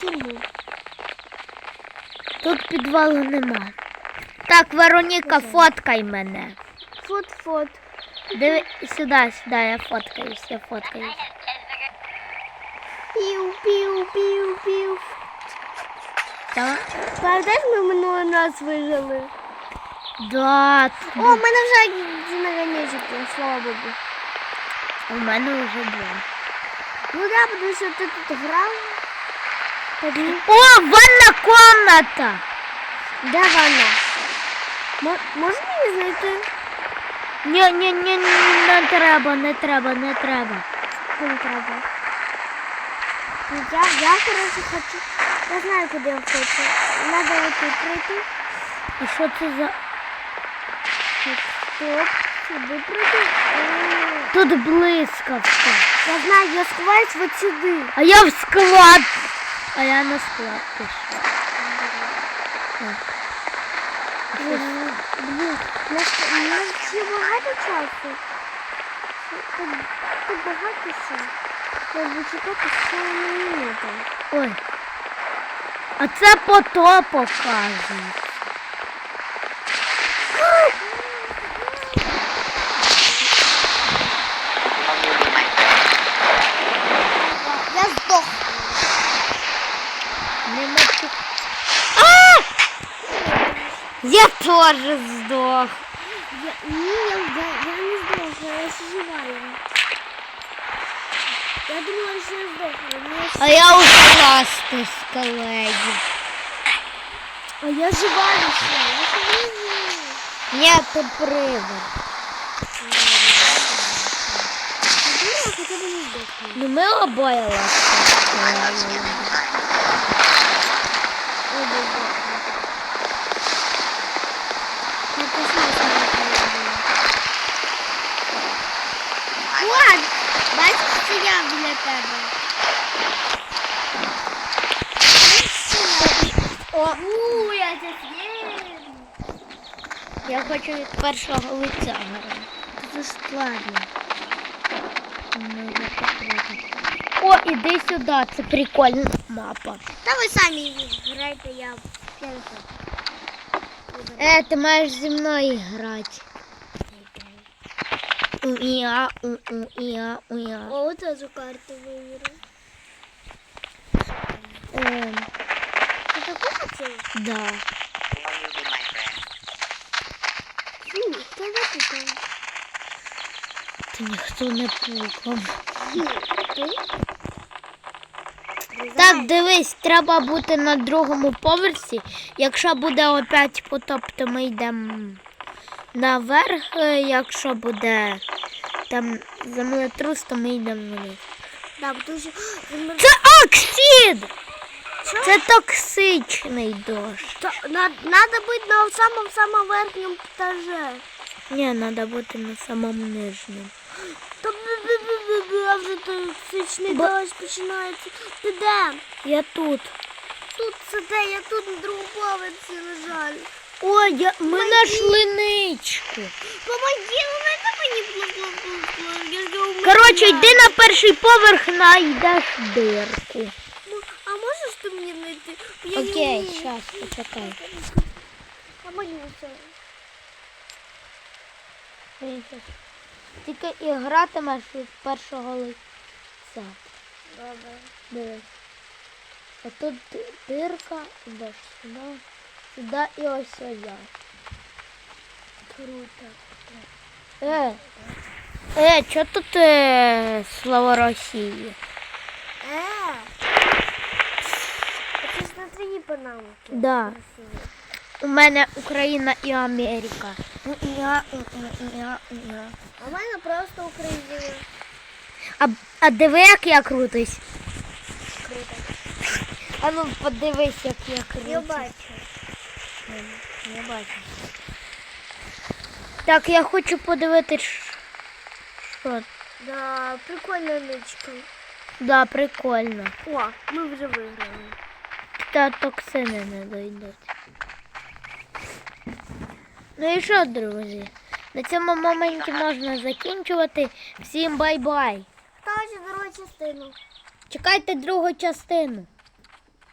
Чому? Тут підвалу нема. Так, Вероніка, фоткай мене. Фот-фот. Диви сюди, сюди, я фоткаюсь, я фоткаюсь. Пів, пів, пів, пів. Так? Пам'ятаєш, ми минулий раз вижили? Да, О, в мене вже наганечок, слава Богу. у мене вже було. Ну да, потому що ти тут грав. Тоді. О, ванна комната! Де вона? Мо- Можна її знайти? Ні, ні, ні, ні, не треба, не треба, не треба. Не треба. Я, я, коротше, хочу. Я знаю, куди я хочу. Надо отут пройти. І що це за. Стоп. Сюди пройти. Тут блискавка. Я знаю, я сховаюсь от сюди. А я в склад. А я на склад у нас, ще багато часу. Тут, багато ще. Треба чекати ще на минуту. Ой. А це пото показує. Я теж здох. Я, ні, я, я, я не здохла, я ще живая. Я думала, що я здохла. Ні, я ще- А я ушла з колеги. А я живая ще, я ще живу. Ні, то привид. Я думала, хоча б не здохла. Ну ми обоє ласка з колегою. Ой, Тебе. О, У, я з'їм. я хочу від першого лиця грати. Це складно. Ну. О, іди сюди, це прикольна мапа. Та ви самі грайте, я. Е, ти маєш зі мною грати. У-іа, у-у-іа, у-іа. О, цю карту виграв. Ем, Ти таку хотів? да. Фу, хто не пукав? Та ніхто не пукав. Ти? Так, дивись, треба бути на другому поверсі. Якщо буде опять потоп, то ми йдемо наверх. Е, Якщо буде там землетрус, то ми йдемо вниз. Тому що... Це оксид! Це токсичний дощ. На- Надо бути на самому-самому верхньому етаже. Ні, треба бути на самому нижньому. Та а вже токсичний Бо- дощ починається. Ти де? Я тут. Тут сиде, я тут на другому поверсі, на жаль. Ой, я... ми знайшли. Помоги, мені Коротше, йди на перший поверх, знайдеш дирку. А можеш ти мені знайти? Окей, зараз, почекай. Помолюся. Тільки і гратимеш від першого лиця. Добре. Дивись. А тут дирка, йдеш сюди, сюди і ось я. Круто. Е, е, що тут е, слово Росії? Е! Це ж на твої панамки. Да. У мене Україна і Америка. Я, я, я. А в мене просто Україна. А, а диви, як я крутись. Круто. А ну подивись, як я крутись. Я бачу. Я бачу. Так, я хочу подивитись, що. Да, прикольна ничка. Да, прикольно. О, ми вже виграли. Та токсини не дойдуть. Ну і що, друзі? На цьому моменті можна закінчувати. Всім бай-бай. Ставте другу частину. Чекайте другу частину.